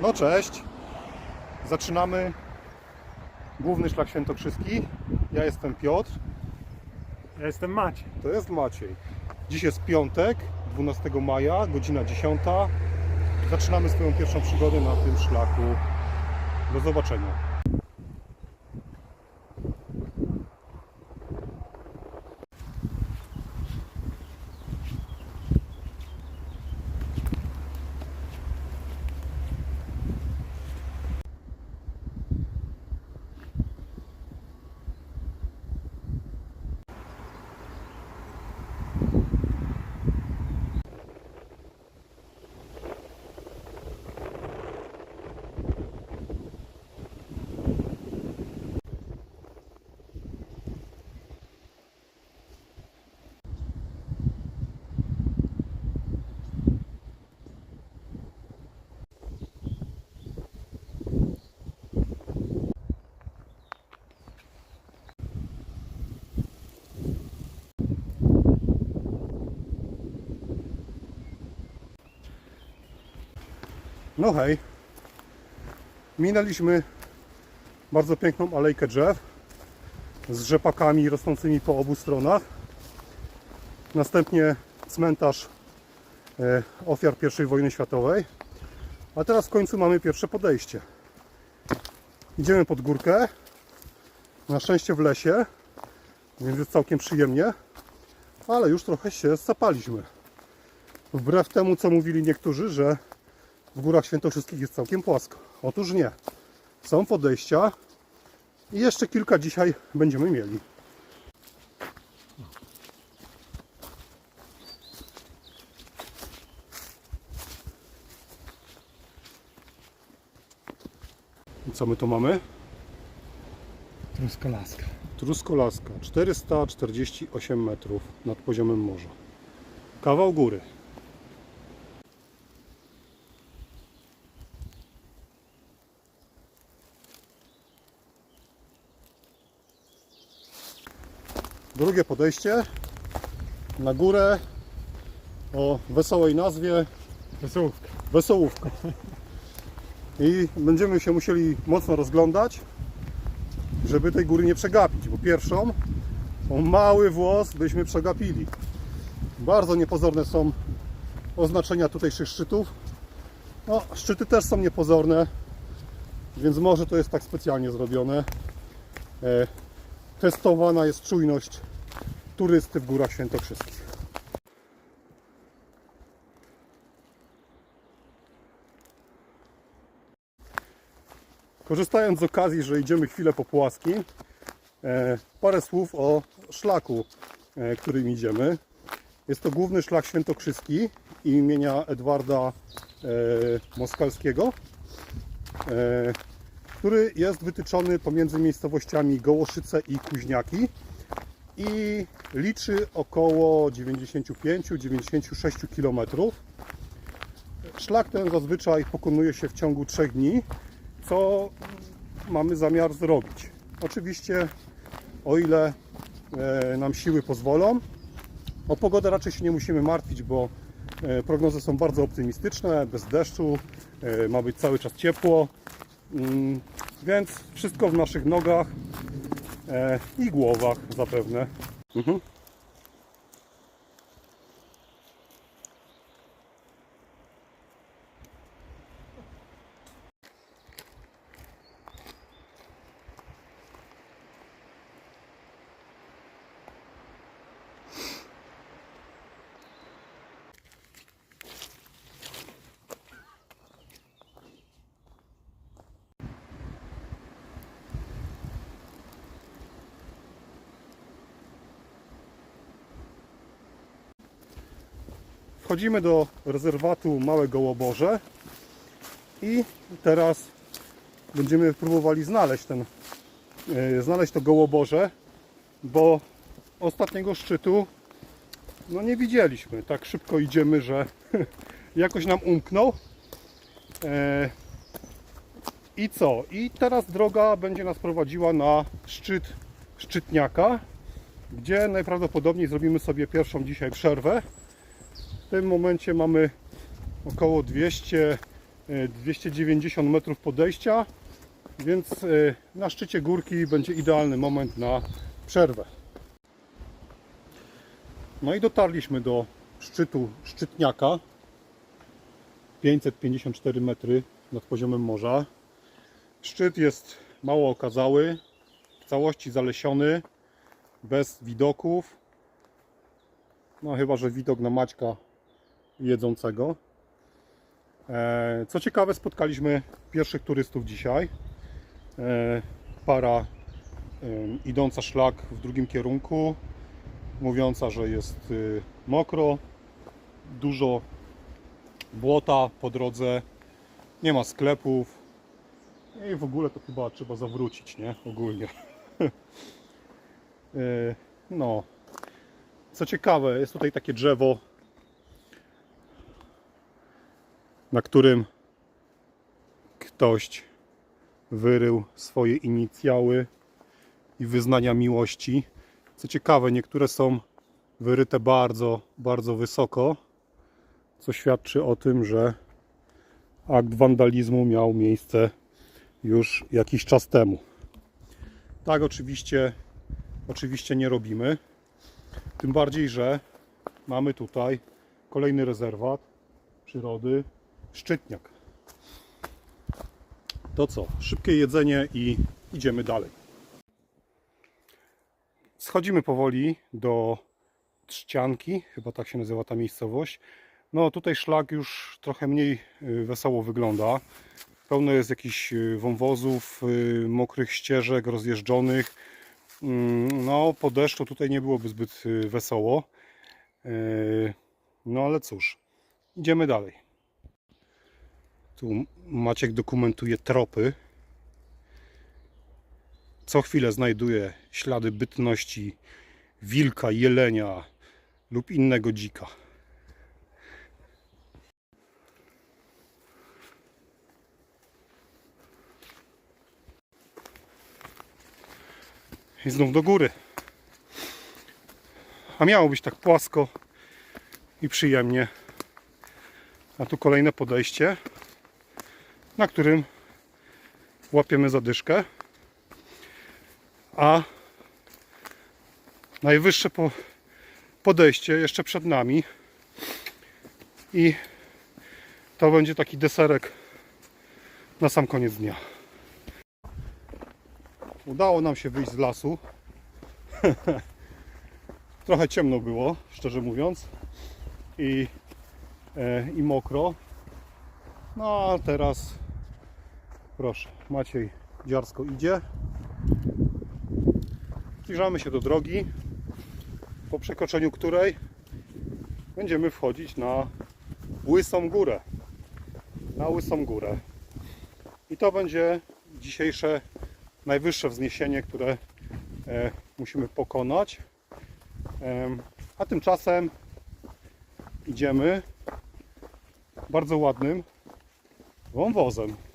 No cześć. Zaczynamy główny szlak świętokrzyski. Ja jestem Piotr, Ja jestem Maciej. to jest Maciej. Dziś jest piątek, 12 maja, godzina 10. Zaczynamy swoją pierwszą przygodę na tym szlaku. Do zobaczenia. No hej. Minęliśmy bardzo piękną alejkę drzew z rzepakami rosnącymi po obu stronach. Następnie cmentarz e, ofiar I wojny światowej. A teraz w końcu mamy pierwsze podejście. Idziemy pod górkę. Na szczęście w lesie, więc jest całkiem przyjemnie, ale już trochę się zapaliśmy. Wbrew temu, co mówili niektórzy, że w górach świętokrzyskich jest całkiem płasko. Otóż nie. Są podejścia i jeszcze kilka dzisiaj będziemy mieli. I co my tu mamy? Truskolaska. Truskolaska 448 metrów nad poziomem morza. Kawał góry. Drugie podejście na górę o wesołej nazwie Wesołówka. Wesołówka. I będziemy się musieli mocno rozglądać, żeby tej góry nie przegapić, bo pierwszą, o mały włos, byśmy przegapili. Bardzo niepozorne są oznaczenia tutejszych szczytów. No, szczyty też są niepozorne, więc może to jest tak specjalnie zrobione. Testowana jest czujność turysty w Górach Świętokrzyskich. Korzystając z okazji, że idziemy chwilę po płaski, e, parę słów o szlaku, e, którym idziemy. Jest to główny szlak świętokrzyski imienia Edwarda e, Moskalskiego, który jest wytyczony pomiędzy miejscowościami Gołoszyce i Kuźniaki i liczy około 95-96 km. Szlak ten zazwyczaj pokonuje się w ciągu 3 dni, co mamy zamiar zrobić. Oczywiście, o ile e, nam siły pozwolą. O pogodę raczej się nie musimy martwić, bo e, prognozy są bardzo optymistyczne, bez deszczu, e, ma być cały czas ciepło, więc wszystko w naszych nogach e, i głowach zapewne. Mhm. Wchodzimy do rezerwatu Małe Gołoborze i teraz będziemy próbowali znaleźć ten e, znaleźć to Gołoborze, bo ostatniego szczytu no nie widzieliśmy. Tak szybko idziemy, że jakoś nam umknął. E, I co? I teraz droga będzie nas prowadziła na szczyt Szczytniaka, gdzie najprawdopodobniej zrobimy sobie pierwszą dzisiaj przerwę. W tym momencie mamy około 200 e, 290 metrów podejścia, więc e, na szczycie górki będzie idealny moment na przerwę. No i dotarliśmy do szczytu Szczytniaka. 554 metry nad poziomem morza. Szczyt jest mało okazały, w całości zalesiony, bez widoków. No chyba, że widok na Maćka jedzącego. E, Co ciekawe, spotkaliśmy pierwszych turystów dzisiaj. E, Para idąca szlak w drugim kierunku, mówiąca, że jest y, mokro, dużo błota po drodze, nie ma sklepów i w ogóle to chyba trzeba zawrócić, nie? Ogólnie. E, No. Co ciekawe, jest tutaj takie drzewo, na którym ktoś wyrył swoje inicjały i wyznania miłości. Co ciekawe, niektóre są wyryte bardzo, bardzo wysoko, co świadczy o tym, że akt wandalizmu miał miejsce już jakiś czas temu. Tak, oczywiście, oczywiście nie robimy. Tym bardziej, że mamy tutaj kolejny rezerwat przyrody Szczytniak. To co? Szybkie jedzenie i idziemy dalej. Schodzimy powoli do Trzcianki, chyba tak się nazywa ta miejscowość. No tutaj szlak już trochę mniej y, wesoło wygląda. Pełno jest jakichś y, wąwozów, y, mokrych ścieżek rozjeżdżonych. Mm, No po deszczu tutaj nie byłoby zbyt wesoło. No ale cóż, idziemy dalej. Tu Maciek dokumentuje tropy. Co chwilę znajduje ślady bytności wilka, jelenia lub innego dzika. I znów do góry. A miało być tak płasko i przyjemnie. A tu kolejne podejście, na którym łapiemy zadyszkę. A najwyższe po podejście jeszcze przed nami. I to będzie taki deserek na sam koniec dnia. Udało nam się wyjść z lasu. Trochę ciemno było, szczerze mówiąc. I, e, i mokro. No a teraz proszę, Maciej dziarsko idzie. Zbliżamy się do drogi, po przekroczeniu której będziemy wchodzić na Łysą Górę. Na Łysą Górę. I to będzie dzisiejsze najwyższe wzniesienie, które e, musimy pokonać. Em, a tymczasem idziemy bardzo ładnym wąwozem.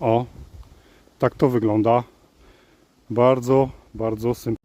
O, tak to wygląda. Bardzo, bardzo sympatyczne.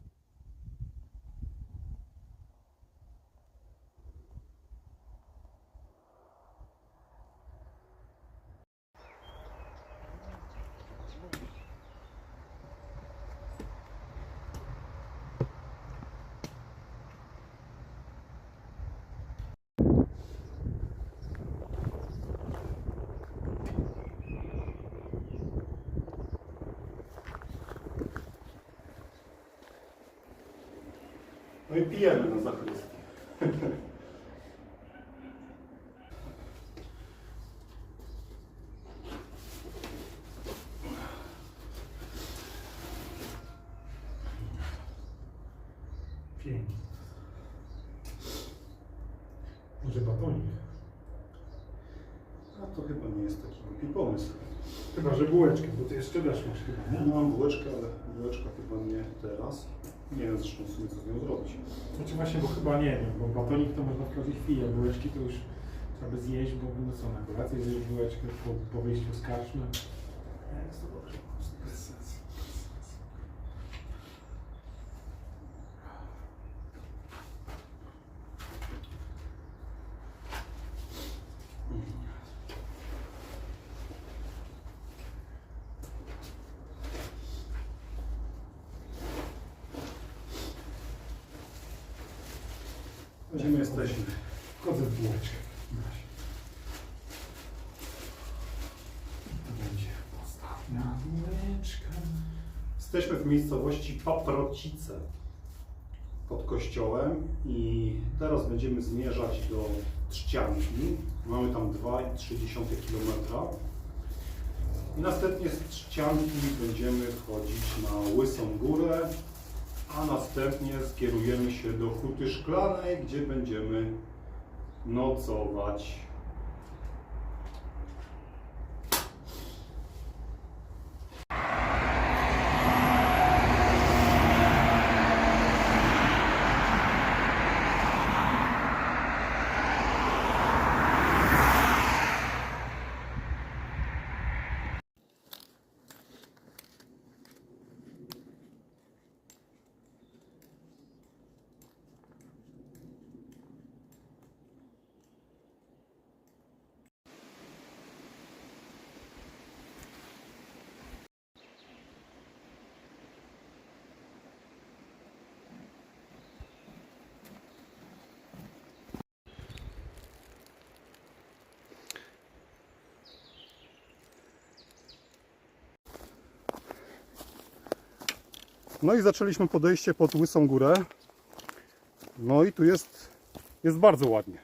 Pijemy na zachrystii. Pięknie. Może batonik? A to chyba nie jest taki głupi pomysł. Chyba, że bułeczkę, bo ty jeszcze też masz chyba, nie? No, mam bułeczkę, ale bułeczka chyba nie teraz. Nie wiem zresztą w sumie co z nią zrobić. Znaczy właśnie, bo chyba nie wiem, bo batonik to można w każdej chwili, a bułeczki to już trzeba by zjeść, bo no co, na kolację zjeść bułeczkę po, po wyjściu z karczmy. Nie, jest to dobrze. Bez sensu. Gdzie my jesteśmy? Wchodzę w bułeczkę. To będzie ostatnia bułeczka. Jesteśmy w miejscowości Paprocice pod kościołem i teraz będziemy zmierzać do Trzcianki. Mamy tam 2,3 km. I następnie z Trzcianki będziemy wchodzić na Łysą Górę, a następnie skierujemy się do Huty Szklanej, gdzie będziemy nocować. No i zaczęliśmy podejście pod Łysą Górę. No i tu jest, jest bardzo ładnie.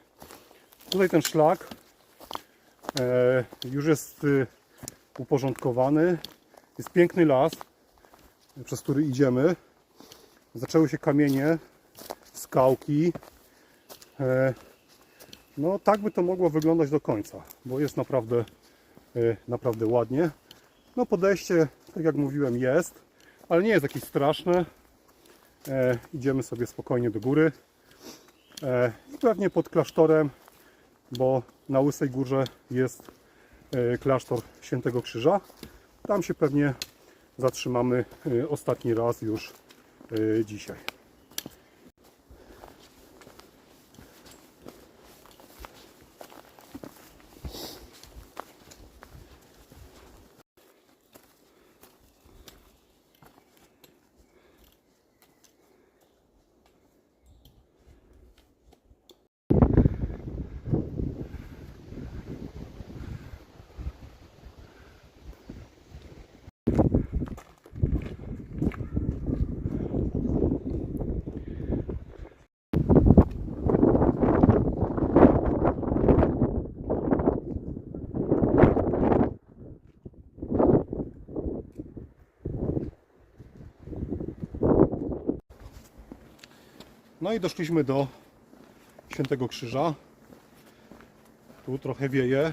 Tutaj ten szlak e, już jest y, uporządkowany. Jest piękny las, przez który idziemy. Zaczęły się kamienie, skałki. E, no tak by to mogło wyglądać do końca, bo jest naprawdę, e, naprawdę ładnie. No podejście, tak jak mówiłem, jest ale nie jest jakieś straszne. E, idziemy sobie spokojnie do góry. E, pewnie pod klasztorem, bo na Łysej Górze jest e, klasztor Świętego Krzyża. Tam się pewnie zatrzymamy e, ostatni raz już e, dzisiaj. No i doszliśmy do Świętego Krzyża. Tu trochę wieje,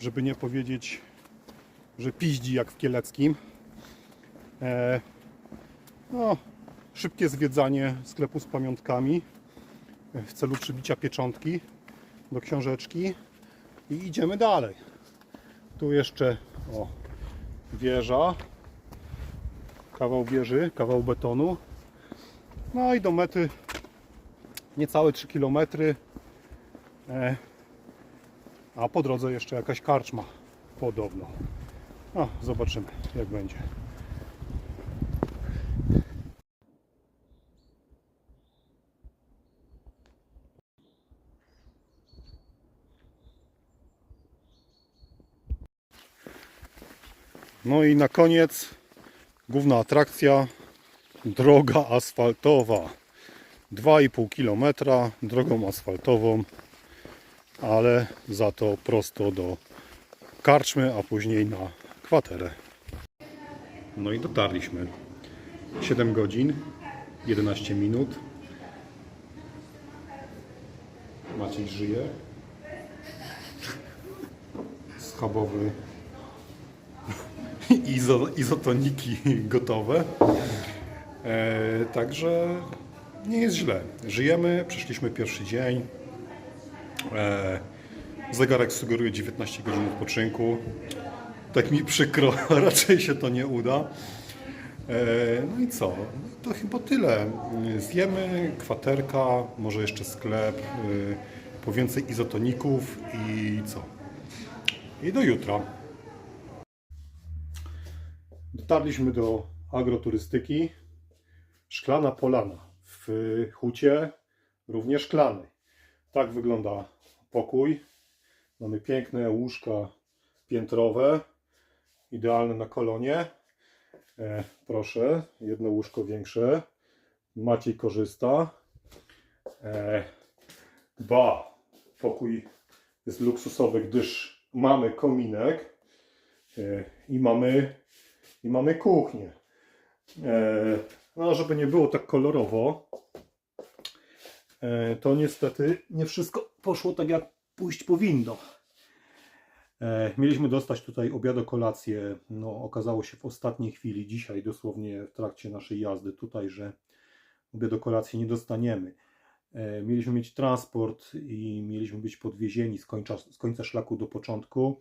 żeby nie powiedzieć, że piździ jak w Kieleckim. E, no, szybkie zwiedzanie sklepu z pamiątkami w celu przybicia pieczątki do książeczki i idziemy dalej. Tu jeszcze o, wieża, kawał wieży, kawał betonu. No i do mety niecałe 3 km. E, a po drodze jeszcze jakaś karczma podobno. No, zobaczymy jak będzie. No i na koniec główna atrakcja droga asfaltowa 2,5 km drogą asfaltową ale za to prosto do karczmy, a później na kwaterę. No i dotarliśmy. 7 godzin 11 minut. Maciej żyje. Schabowy. Izo, izotoniki gotowe. E, także nie jest źle. Żyjemy, przeszliśmy pierwszy dzień. E, zegarek sugeruje 19 godzin odpoczynku. Tak mi przykro, raczej się to nie uda. E, no i co? To chyba tyle. Zjemy, kwaterka, może jeszcze sklep, e, po więcej izotoników i co? I do jutra. Dotarliśmy do agroturystyki. Szklana Polana w Hucie również szklany. Tak wygląda pokój. Mamy piękne łóżka piętrowe, idealne na kolonie. E, proszę, jedno łóżko większe. Maciej korzysta. E, ba, pokój jest luksusowy, gdyż mamy kominek e, i mamy, i mamy kuchnię. E, no, żeby nie było tak kolorowo, e, to niestety nie wszystko poszło tak, jak pójść powinno. E, Mieliśmy dostać tutaj obiad, kolację. No, okazało się w ostatniej chwili, dzisiaj dosłownie w trakcie naszej jazdy tutaj, że obiad, kolacji nie dostaniemy. E, Mieliśmy mieć transport i mieliśmy być podwiezieni z końca, z końca szlaku do początku.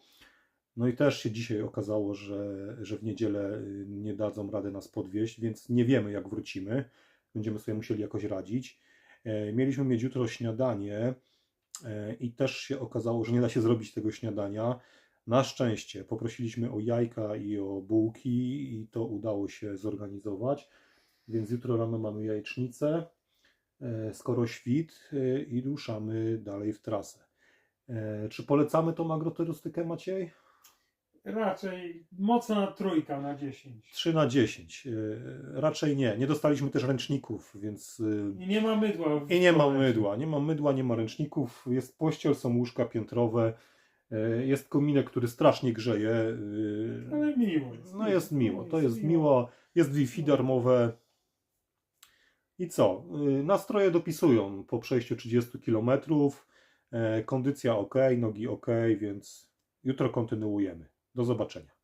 No i też się dzisiaj okazało, że, że w niedzielę y, nie dadzą rady nas podwieźć, więc nie wiemy jak wrócimy. Będziemy sobie musieli jakoś radzić. E, Mieliśmy mieć jutro śniadanie e, i też się okazało, że nie da się zrobić tego śniadania. Na szczęście poprosiliśmy o jajka i o bułki i to udało się zorganizować. Więc jutro rano mamy jajecznicę, e, skoro świt i ruszamy dalej w trasę. Czy polecamy tą agroturystykę Maciej? Raczej mocna trójka na 10. 3 na 10. Yy, Raczej nie. Nie dostaliśmy też ręczników, więc. yy, I nie ma mydła. I nie ma mydła. Nie ma mydła, nie ma ręczników. Jest pościel, są łóżka piętrowe. yy, Jest kominek, który strasznie grzeje. Ale miło jest. No jest miło. To jest miło. Jest Wi-Fi darmowe. I co? Nastroje dopisują po przejściu 30 km. Kondycja ok, nogi ok, więc jutro kontynuujemy. Do zobaczenia.